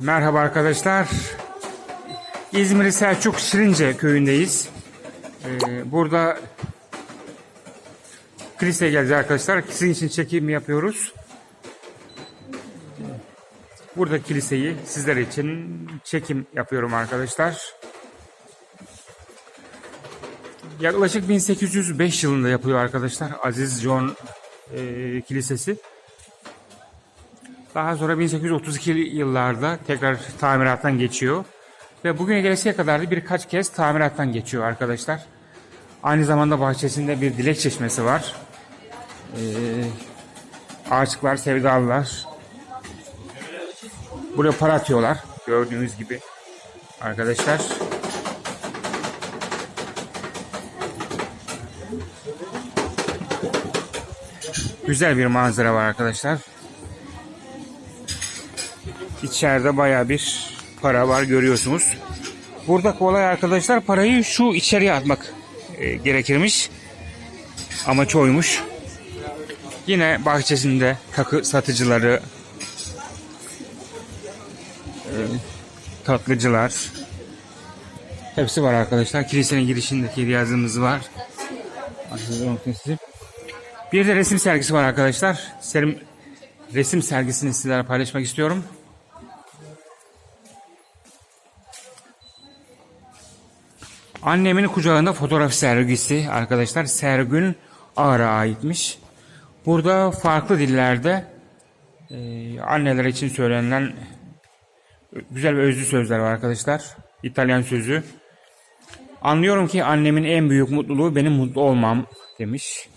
Merhaba arkadaşlar. İzmir Selçuk Şirince köyündeyiz. Ee, burada kiliseye geleceğiz arkadaşlar. Sizin için çekim yapıyoruz. Burada kiliseyi sizler için çekim yapıyorum arkadaşlar. Yaklaşık 1805 yılında yapılıyor arkadaşlar. Aziz John e, Kilisesi. Daha sonra 1832 yıllarda tekrar tamirattan geçiyor. Ve bugüne gelesiye kadar da birkaç kez tamirattan geçiyor arkadaşlar. Aynı zamanda bahçesinde bir dilek çeşmesi var. Ee, ağaçlıklar, sevdalılar. Buraya para atıyorlar. Gördüğünüz gibi arkadaşlar. Güzel bir manzara var arkadaşlar. İçeride baya bir para var görüyorsunuz. Burada kolay arkadaşlar parayı şu içeriye atmak e, gerekirmiş. Amaç oymuş. Yine bahçesinde takı satıcıları, e, tatlıcılar, hepsi var arkadaşlar. Kilisenin girişindeki yazımız var. Bir de resim sergisi var arkadaşlar. Serim, resim sergisini sizlerle paylaşmak istiyorum. Annemin kucağında fotoğraf sergisi arkadaşlar. Sergün Ağar'a aitmiş. Burada farklı dillerde e, anneler için söylenen güzel ve özlü sözler var arkadaşlar. İtalyan sözü. Anlıyorum ki annemin en büyük mutluluğu benim mutlu olmam demiş.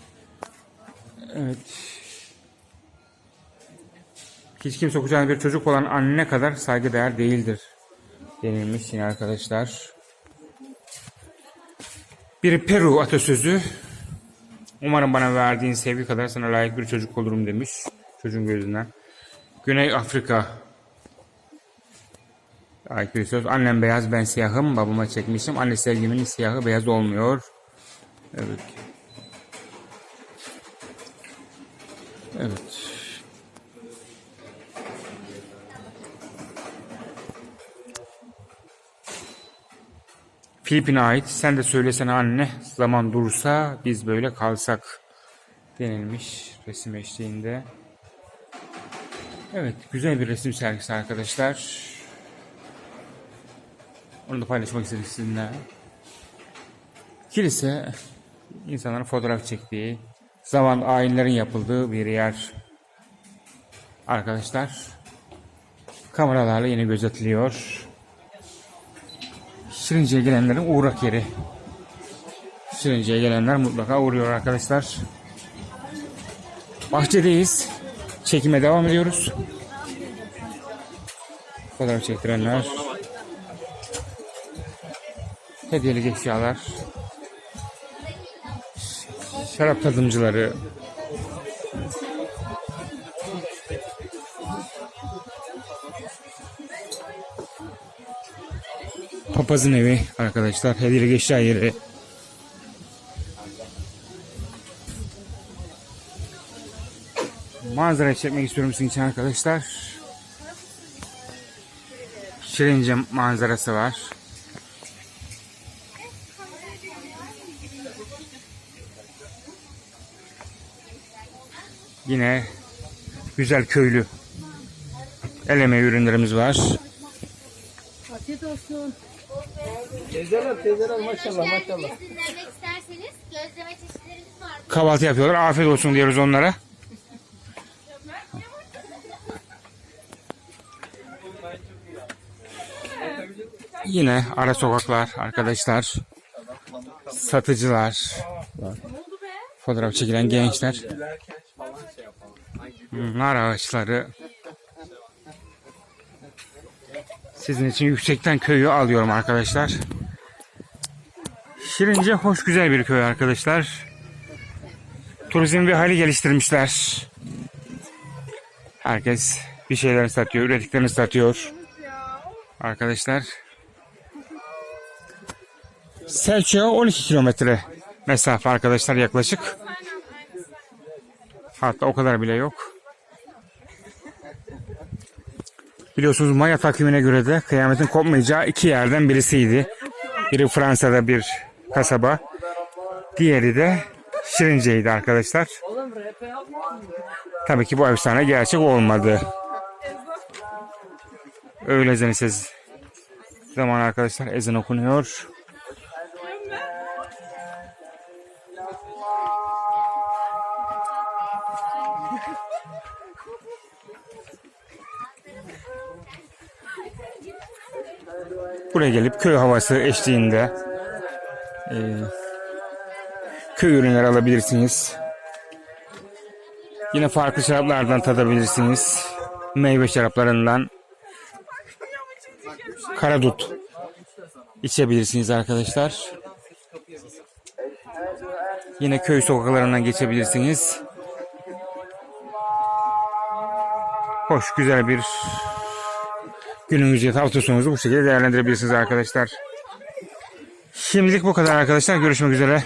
Evet. Hiç kimse kucağında bir çocuk olan anne kadar saygıdeğer değildir denilmiş yine arkadaşlar. Bir Peru atasözü. Umarım bana verdiğin sevgi kadar sana layık bir çocuk olurum demiş. Çocuğun gözünden. Güney Afrika. Ait bir söz. Annem beyaz ben siyahım. Babama çekmişim. Anne sevgimin siyahı beyaz olmuyor. Evet. Evet. Filipin'e ait. Sen de söylesene anne. Zaman dursa biz böyle kalsak denilmiş resim eşliğinde. Evet, güzel bir resim sergisi arkadaşlar. Onu da paylaşmak istedik sizinle. Kilise insanların fotoğraf çektiği, zaman ayinlerin yapıldığı bir yer. Arkadaşlar kameralarla yine gözetiliyor. Şirince'ye gelenlerin uğrak yeri. Şirince'ye gelenler mutlaka uğruyor arkadaşlar. Bahçedeyiz. Çekime devam ediyoruz. Fotoğraf çektirenler. Hediyelik eşyalar. Şarap tadımcıları. Papazın evi arkadaşlar. Hediyelik eşya yeri. Manzara çekmek istiyorum sizin için arkadaşlar. Şirince manzarası var. Yine güzel köylü el emeği ürünlerimiz var. Afiyet olsun. Teyzeler, teyzeler maşallah maşallah. Sizlermek isterseniz gözleme çeşitlerimiz var. Kahvaltı yapıyorlar. Afiyet olsun diyoruz onlara. Yine ara sokaklar arkadaşlar. Satıcılar. Fotoğraf çekilen gençler. Nar ağaçları. Sizin için yüksekten köyü alıyorum arkadaşlar. Şirince hoş güzel bir köy arkadaşlar. Turizm bir hali geliştirmişler. Herkes bir şeyler satıyor, ürettiklerini satıyor. Arkadaşlar. Selçuk'a 12 kilometre mesafe arkadaşlar yaklaşık. Hatta o kadar bile yok. Biliyorsunuz Maya takvimine göre de kıyametin kopmayacağı iki yerden birisiydi. Biri Fransa'da bir kasaba. Diğeri de Şirince'ydi arkadaşlar. Tabii ki bu efsane gerçek olmadı. Öğle ses zaman arkadaşlar ezan okunuyor. Buraya gelip köy havası eşliğinde e, köy ürünleri alabilirsiniz. Yine farklı şaraplardan tadabilirsiniz. Meyve şaraplarından karadut içebilirsiniz arkadaşlar. Yine köy sokaklarından geçebilirsiniz. Hoş güzel bir gününüzü hafta sonunuzu bu şekilde değerlendirebilirsiniz arkadaşlar. Şimdilik bu kadar arkadaşlar. Görüşmek üzere.